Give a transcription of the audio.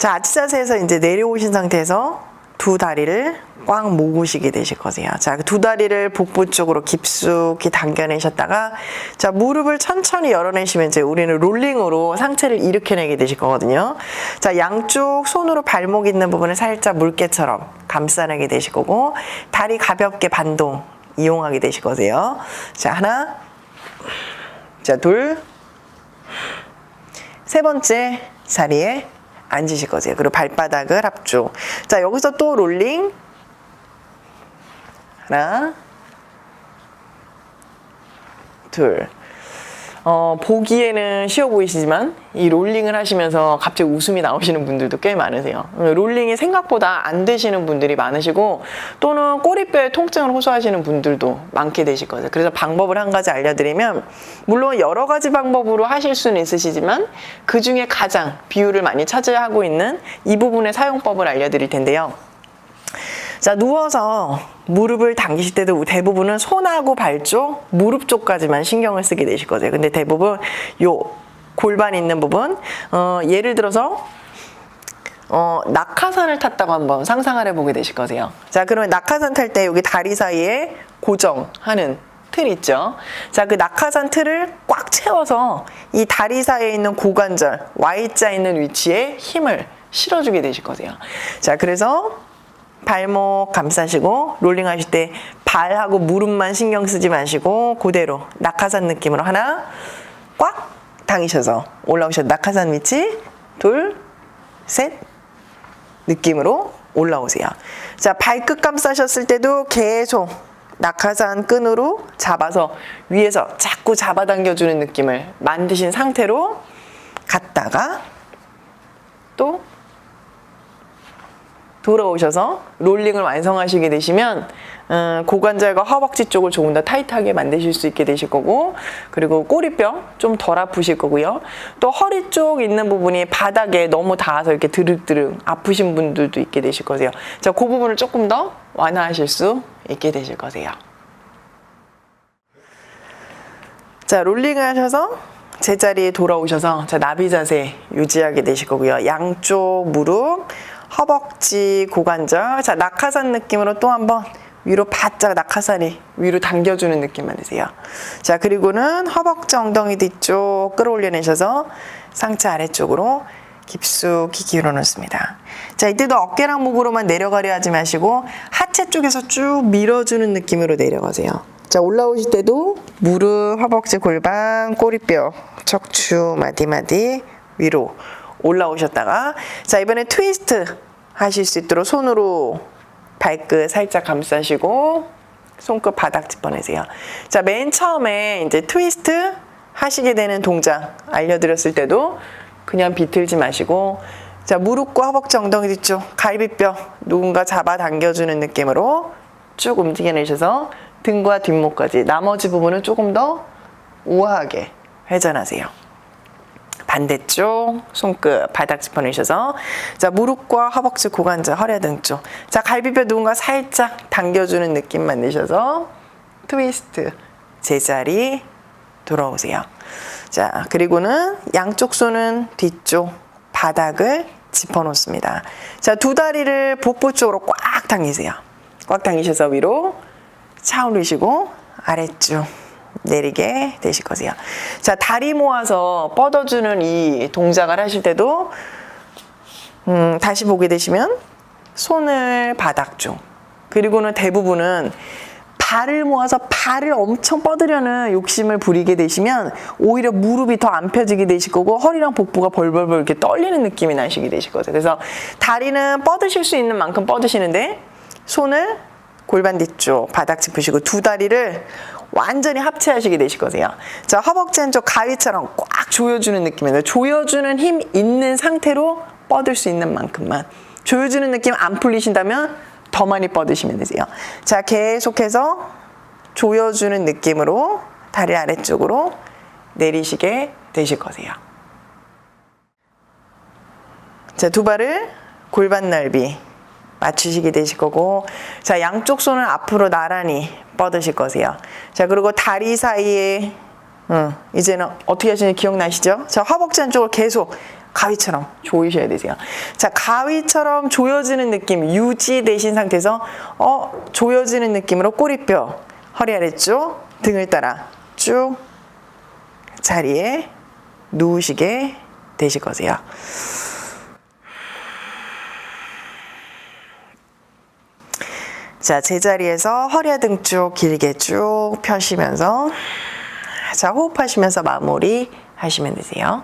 자, 아치 자세에서 이제 내려오신 상태에서 두 다리를 꽉 모으시게 되실 거세요. 자, 그두 다리를 복부 쪽으로 깊숙이 당겨내셨다가 자, 무릎을 천천히 열어내시면 이제 우리는 롤링으로 상체를 일으켜내게 되실 거거든요. 자, 양쪽 손으로 발목 있는 부분을 살짝 물개처럼 감싸내게 되실 거고 다리 가볍게 반동 이용하게 되실 거세요. 자, 하나. 자, 둘. 세 번째 자리에 앉으실 거세요. 그리고 발바닥을 앞쪽. 자, 여기서 또 롤링. 하나, 둘. 어, 보기에는 쉬워 보이시지만 이 롤링을 하시면서 갑자기 웃음이 나오시는 분들도 꽤 많으세요. 롤링이 생각보다 안 되시는 분들이 많으시고 또는 꼬리뼈에 통증을 호소하시는 분들도 많게 되실 거예요. 그래서 방법을 한 가지 알려드리면 물론 여러 가지 방법으로 하실 수는 있으시지만 그 중에 가장 비율을 많이 차지하고 있는 이 부분의 사용법을 알려드릴 텐데요. 자, 누워서 무릎을 당기실 때도 대부분은 손하고 발 쪽, 무릎 쪽까지만 신경을 쓰게 되실 거예요. 근데 대부분 요 골반 있는 부분, 어, 예를 들어서 어, 낙하산을 탔다고 한번 상상을 해보게 되실 거세요. 자, 그러면 낙하산 탈 때 여기 다리 사이에 고정하는 틀 있죠. 자, 그 낙하산 틀을 꽉 채워서 이 다리 사이에 있는 고관절, Y자 있는 위치에 힘을 실어주게 되실 거세요. 자, 그래서 발목 감싸시고 롤링 하실 때 발하고 무릎만 신경 쓰지 마시고 그대로 낙하산 느낌으로 하나 꽉 당기셔서 올라오셔서 낙하산 위치 둘, 셋 느낌으로 올라오세요. 자, 발끝 감싸셨을 때도 계속 낙하산 끈으로 잡아서 위에서 자꾸 잡아당겨주는 느낌을 만드신 상태로 갔다가 또 돌아오셔서 롤링을 완성하시게 되시면 음, 고관절과 허벅지 쪽을 조금 더 타이트하게 만드실 수 있게 되실 거고 그리고 꼬리뼈 좀 덜 아프실 거고요. 또 허리 쪽 있는 부분이 바닥에 너무 닿아서 이렇게 드륵드륵 아프신 분들도 있게 되실 거세요. 자, 그 부분을 조금 더 완화하실 수 있게 되실 거세요. 자, 롤링 하셔서 제자리에 돌아오셔서 자, 나비 자세 유지하게 되실 거고요. 양쪽 무릎, 허벅지, 고관절. 자, 낙하산 느낌으로 또 한번 위로 바짝 낙하산이 위로 당겨주는 느낌 만 드세요. 자, 그리고는 허벅지 엉덩이 뒤쪽 끌어올려내셔서 상체 아래쪽으로 깊숙이 기울여 놓습니다. 자, 이때도 어깨랑 목으로만 내려가려 하지 마시고 하체 쪽에서 쭉 밀어주는 느낌으로 내려가세요. 자, 올라오실 때도 무릎, 허벅지, 골반, 꼬리뼈, 척추, 마디마디 위로 올라오셨다가 자, 이번에 트위스트 하실 수 있도록 손으로 발끝 살짝 감싸시고 손끝 바닥 짚어내세요. 자, 맨 처음에 이제 트위스트 하시게 되는 동작 알려드렸을 때도 그냥 비틀지 마시고 자, 무릎과 허벅지 엉덩이 뒤쪽 갈비뼈 누군가 잡아 당겨주는 느낌으로 쭉 움직여내셔서 등과 뒷목까지 나머지 부분은 조금 더 우아하게 회전하세요. 반대쪽 손끝 바닥 짚어내셔서 자 무릎과 허벅지 고관절 허리 등 쪽. 자 갈비뼈 누군가 살짝 당겨주는 느낌 만드셔서 트위스트 제자리 돌아오세요. 자 그리고는 양쪽 손은 뒤쪽 바닥을 짚어놓습니다. 자 두 다리를 복부 쪽으로 꽉 당기세요. 꽉 당기셔서 위로 차 올리시고 아래쪽 내리게 되실 거세요. 자, 다리 모아서 뻗어주는 이 동작을 하실 때도 음, 다시 보게 되시면 손을 바닥 쪽 그리고는 대부분은 발을 모아서 발을 엄청 뻗으려는 욕심을 부리게 되시면 오히려 무릎이 더 안 펴지게 되실 거고 허리랑 복부가 벌벌벌 이렇게 떨리는 느낌이 나시게 되실 거죠. 그래서 다리는 뻗으실 수 있는 만큼 뻗으시는데 손을 골반 뒤쪽 바닥 짚으시고 두 다리를 완전히 합체하시게 되실 거세요. 자, 허벅지 한쪽 가위처럼 꽉 조여주는 느낌이에요. 조여주는 힘 있는 상태로 뻗을 수 있는 만큼만. 조여주는 느낌 안 풀리신다면 더 많이 뻗으시면 되세요. 자, 계속해서 조여주는 느낌으로 다리 아래쪽으로 내리시게 되실 거세요. 자, 두 발을 골반 넓이 맞추시게 되실 거고, 자, 양쪽 손을 앞으로 나란히 뻗으실 거세요. 자, 그리고 다리 사이에, 음, 이제는 어떻게 하시는지 기억나시죠? 자, 허벅지 한쪽을 계속 가위처럼 조이셔야 되세요. 자, 가위처럼 조여지는 느낌 유지되신 상태에서 어, 조여지는 느낌으로 꼬리뼈, 허리 아래쪽, 등을 따라 쭉 자리에 누우시게 되실 거세요. 자, 제자리에서 허리와 등쭉 길게 쭉 펴시면서 자, 호흡하시면서 마무리 하시면 되세요.